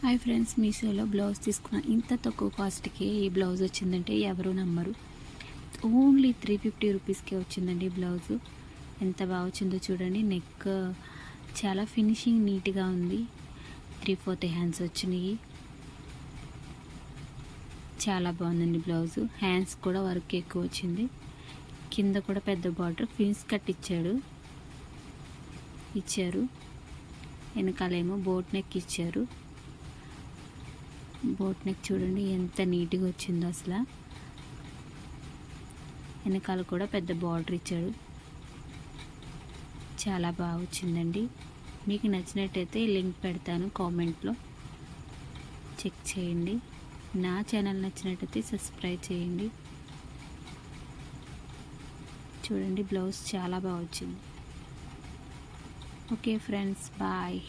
Hi friends మీషోలో blouse తీసుకున్న ఇంత తక్కువ కాస్ట్కి ఈ బ్లౌజ్ వచ్చిందంటే ఎవరు నమ్మరు. ఓన్లీ త్రీ ఫిఫ్టీ రూపీస్కే వచ్చిందండి బ్లౌజ్. ఎంత బాగా వచ్చిందో చూడండి నెక్ చాలా ఫినిషింగ్ నీట్గా ఉంది. త్రీ ఫోర్త్ హ్యాండ్స్ వచ్చినాయి. చాలా బాగుందండి బ్లౌజ్. హ్యాండ్స్ కూడా వర్క్ ఎక్కువ వచ్చింది. కింద కూడా పెద్ద బార్డర్ ఫిన్స్ కట్ ఇచ్చాడు ఇచ్చారు. వెనకాలేమో బోట్ నెక్ ఇచ్చారు. బోట్ నెక్ చూడండి ఎంత నీట్గా వచ్చిందో అసలు. వెనకాల కూడా పెద్ద బార్డర్ ఇచ్చాడు. చాలా బాగా వచ్చిందండి. మీకు నచ్చినట్టయితే లింక్ పెడతాను కామెంట్లో. చెక్ చేయండి. నా ఛానల్ నచ్చినట్టయితే సబ్స్క్రైబ్ చేయండి. చూడండి బ్లౌజ్ చాలా బాగా వచ్చింది. Okay friends bye.